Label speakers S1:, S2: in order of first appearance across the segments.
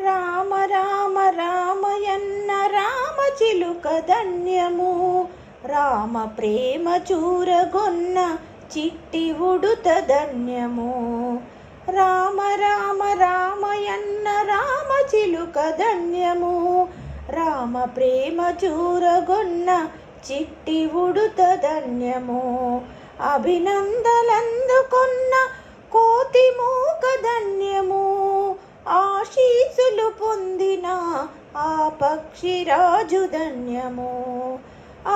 S1: రామ రామ రామయన్న రామ చిలుక ధన్యము. రామ ప్రేమ చూరగొన్న చిట్టి ఉడుత ధన్యము. రామ రామ రామయన్న రామ చిలుక ధన్యము. రామ ప్రేమ చూరగొన్న చిట్టి ఉడుత ధన్యము. అభినందలందుకొన్న కోతి మూక ధన్యము. పొందిన ఆ పక్షిరాజు ధన్యము.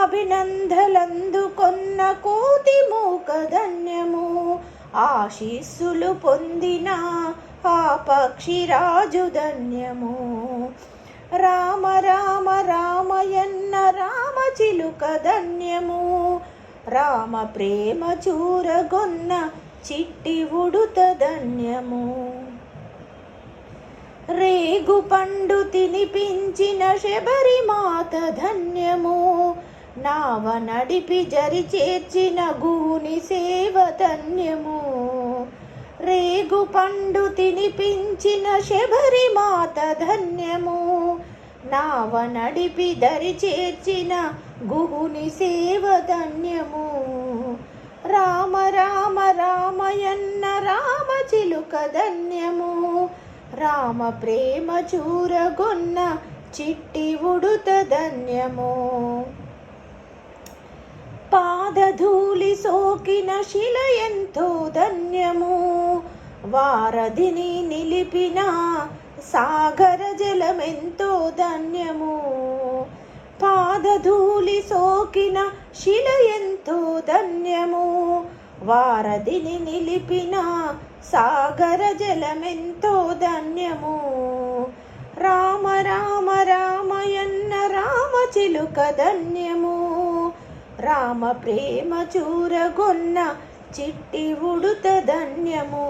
S1: అభినందలందుకొన్న కోతి మూక ధన్యము. ఆశీస్సులు పొందిన ఆ పక్షిరాజు ధన్యము. రామ రామ రామయన్న రామ చిలుక ధన్యము. రామ ప్రేమ చూరగొన్న చిట్టి ఉడుత ధన్యము. రేగు పండు తినిపించిన శబరిమాత ధన్యము. నావ నడిపి జరి చేర్చిన గూని సేవ ధన్యము. రేగు పండు తినిపించిన శబరిమాత ధన్యము. నావ నడిపి దరి చేర్చిన గుహుని సేవ ధన్యము. రామ రామ రామయన్న రామ చిలుక ధన్యము. రామ ప్రేమ చూరగొన్న చిట్టి ఉడుత ధన్యము. పాదధూళి సోకిన శిల ఎంతో ధన్యము. వారధిని నిలిపిన సాగర జలమెంతో ధన్యము. పాదధూళి సోకిన శిల ఎంతో వారధిని నిలిపిన సాగర జలమెంతో ధన్యము. రామ రామ రామయన్న రామ చిలుక ధన్యము. రామ ప్రేమ చూరగొన్న చిట్టి ఉడుత ధన్యము.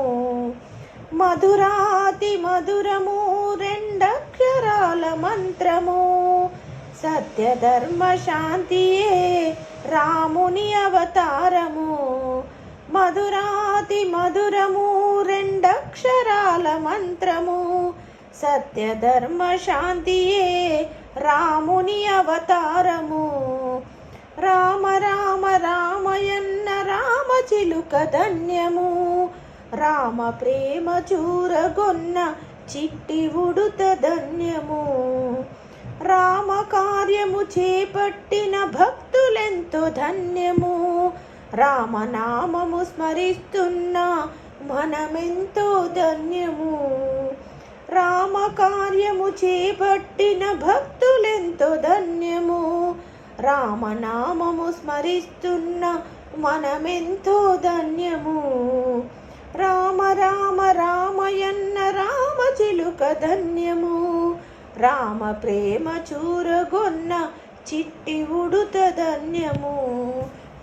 S1: మధురాతి మధురము రెండక్షరాల మంత్రము. సత్యధర్మ శాంతియే రాముని అవతారము. మధురాతి మధురము రెండక్షరాల మంత్రము. సత్యధర్మ శాంతియే రాముని అవతారము. రామ రామ రామయన్న రామ చిలుక ధన్యము. రామ ప్రేమ చూరగొన్న చిట్టి ఉడుత ధన్యము. రామ కార్యము చేపట్టిన భక్తులెంతో ధన్యము. రామనామము స్మరిస్తున్న మనమెంతో ధన్యము. రామ కార్యము చేపట్టిన భక్తులెంతో ధన్యము. రామనామము స్మరిస్తున్న మనమెంతో ధన్యము. రామ రామ రామయన్న రామ చిలుక ధన్యము. రామ ప్రేమ చూరగొన్న చిట్టి ఉడుత ధన్యము.